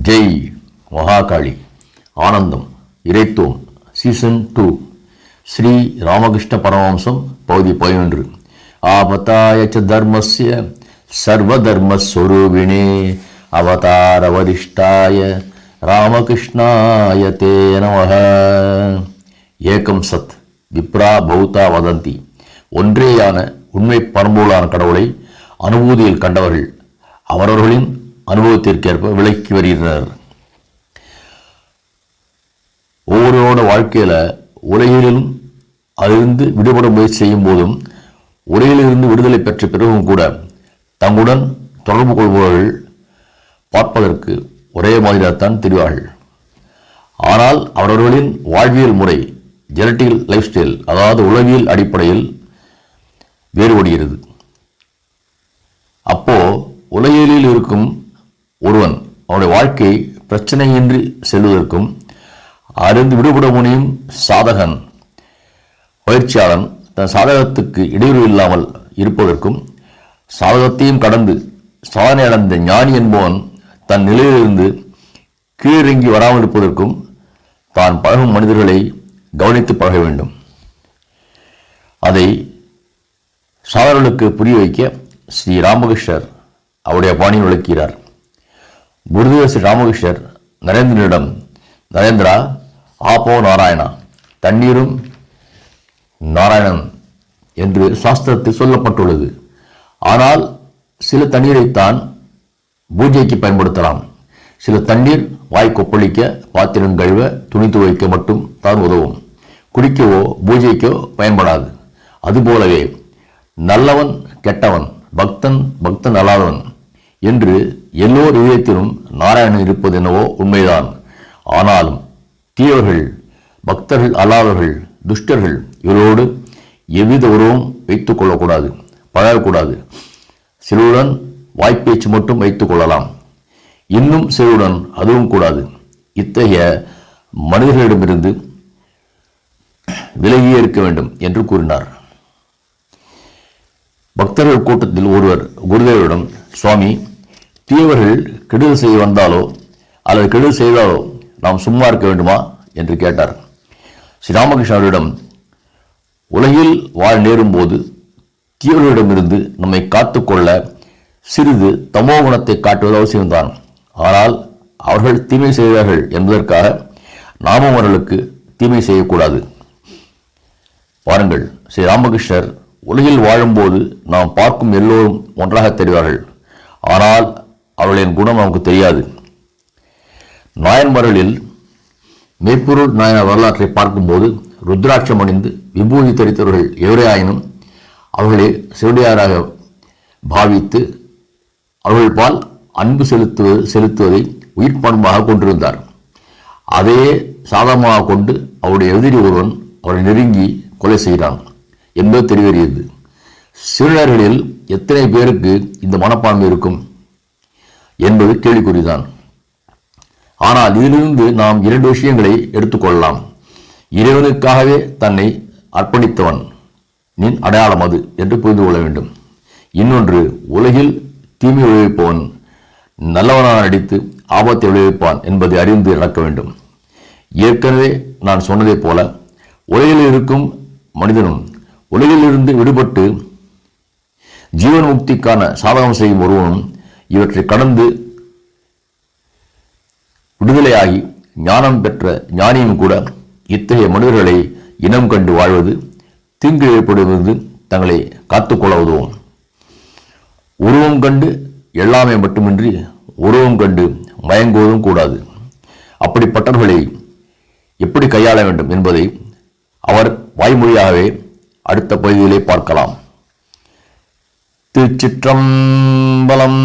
ஜெய் மகாகாளி ஆனந்தம் இறைத்தோம் season two. Shri Ramakrishna Paramahamsa பகுதி பதினொன்று. ஆபத்தாய ச தர்மஸ்ய சர்வதர்மஸ்வரூபிணே அவதாரவதிஷ்டாய ராமகிருஷ்ணாய தே நமः ஏகம் சத் விப்ரா பௌத்தா வதந்தி. ஒன்றேயான உண்மை பரம்பொருளான கடவுளை அனுபூதியில் கண்டவர்கள் அவரவர்களின் அனுபவத்திற்கேற்ப விளக்கி வருகிறார். ஒவ்வொருவரோட வாழ்க்கையில் உலகிலும் அதிலிருந்து விடுபட முயற்சி செய்யும் போதும் உலகிலிருந்து விடுதலை பெற்ற பிறகும் கூட தங்களுடன் தொடர்பு கொள்பவர்கள் பார்ப்பதற்கு ஒரே மாதிரியாகத்தான் தெரிவார்கள். ஆனால் அவரவர்களின் வாழ்வியல் முறை ஜெனட்டிக் லைஃப் ஸ்டைல் அதாவது உளவியல் அடிப்படையில் வேறுபடுகிறது. அப்போ உலகியலில் இருக்கும் ஒருவன் அவனுடைய வாழ்க்கை பிரச்சனையின்றி செல்வதற்கும் அறிந்து விடுபட முனையும் சாதகன். பயிற்சியாளன் தன் சாதகத்துக்கு இடையூறு இல்லாமல் இருப்பதற்கும் சாதகத்தையும் கடந்து சாதனை அடைந்த ஞானி என்பவன் தன் நிலையிலிருந்து கீழிறங்கி வராமல் இருப்பதற்கும் தான் பழகும் மனிதர்களை கவனித்து பழக வேண்டும். அதை சாதர்களுக்கு புரிய வைக்க ஸ்ரீ ராமகிருஷ்ணர் அவருடைய பாணியில் விளக்கிறார் குருதேவ ஸ்ரீ ராமகிருஷ்ணர் நரேந்திரனிடம் நரேந்திரா ஆப்போ நாராயணா தண்ணீரும் நாராயணன் என்று சாஸ்திரத்தில் சொல்லப்பட்டுள்ளது. ஆனால் சில தண்ணீரைத்தான் பூஜைக்கு பயன்படுத்தலாம். சில தண்ணீர் வாய் கொப்பளிக்க பாத்திரம் கழுவ துணி துவைக்க மட்டும் தான் உதவும். குடிக்கவோ பூஜைக்கோ பயன்படாது. அதுபோலவே நல்லவன் கெட்டவன் பக்தன் பக்தன் அல்லாதவன் என்று எல்லோர் இதயத்திலும் நாராயணன் இருப்பது என்னவோ உண்மைதான். ஆனாலும் தீயவர்கள் பக்தர்கள் அல்லாதவர்கள் துஷ்டர்கள் இவரோடு எவ்வித உறவும் வைத்துக் கொள்ளக்கூடாது பழகக்கூடாது. சிலருடன் வாய்ப்பேச்சு மட்டும் வைத்துக் கொள்ளலாம். இன்னும் சிலருடன் அதுவும் கூடாது. இத்தகைய மனிதர்களிடமிருந்து விலகியே இருக்க வேண்டும் என்று கூறினார். பக்தர்கள் கூட்டத்தில் ஒருவர் குருதேவரிடம் சுவாமி தீயவர்கள் கெடுதல் செய்ய வந்தாலோ அல்லது கெடுதல் செய்தாலோ நாம் சும்மா இருக்க வேண்டுமா என்று கேட்டார் ஸ்ரீராமகிருஷ்ணரிடம் உலகில் வாழ் நேரும் போது தீயவர்களிடமிருந்து நம்மை காத்துக்கொள்ள சிறிது தமோ குணத்தை காட்டுவது அவசியம்தான் ஆனால் அவர்கள் தீமை செய்வார்கள் என்பதற்காக நாமும் அவர்களுக்கு தீமை செய்யக்கூடாது. பாருங்கள் ஸ்ரீ ராமகிருஷ்ணர் உலகில் வாழும்போது நாம் பார்க்கும் எல்லோரும் ஒன்றாக தெரிவார்கள். ஆனால் அவளின் குணம் அவனுக்கு தெரியாது. நாயன்மரலில் மெய்ப்பொருள் நாயன வரலாற்றை பார்க்கும்போது ருத்ராட்சம் அணிந்து விபூதி தரித்தவர்கள் எவரே ஆயினும் அவர்களே சிவடியாராக பாவித்து அவர்கள் பால் அன்பு செலுத்துவது செலுத்துவதை உயிர் பண்பாக கொண்டிருந்தார். அதையே சாதகமாக கொண்டு அவருடைய எதிரி ஒருவன் அவரை நெருங்கி கொலை செய்கிறான் என்பது தெரிவறியது சிறுநர்களில் எத்தனை பேருக்கு இந்த மனப்பான்மை இருக்கும்? என்பது கேள்விக்குறிதான். ஆனால் இதிலிருந்து நாம் இரண்டு விஷயங்களை எடுத்துக்கொள்ளலாம். இறைவனுக்காகவே தன்னை அர்ப்பணித்தவன் நின் அடையாளம் அது என்று புரிந்து கொள்ள வேண்டும். இன்னொன்று உலகில் தீமை விளைவிப்பவன் நல்லவனாக நடித்து ஆபத்தை விளைவிப்பான் என்பதை அறிந்து நடக்க வேண்டும். ஏற்கனவே நான் சொன்னதைப் போல உலகில் இருக்கும் மனிதனும் உலகிலிருந்து விடுபட்டு ஜீவன் முக்திக்கான சாதகம் செய்யும் ஒருவனும் இவற்றை கடந்து விடுதலையாகி ஞானம் பெற்ற ஞானியும் கூட இத்தகைய மனிதர்களை இனம் கண்டு வாழ்வது தீங்கு ஏற்படுவது தங்களை காத்துக்கொள்ள உதவும் உருவம் கண்டு எல்லாமே மட்டுமின்றி உருவம் கண்டு மயங்குவதும் கூடாது. அப்படிப்பட்டவர்களை எப்படி கையாள வேண்டும் என்பதை அவர் வாய்மொழியாகவே அடுத்த பகுதியிலே பார்க்கலாம். திருச்சிற்றம்பலம்.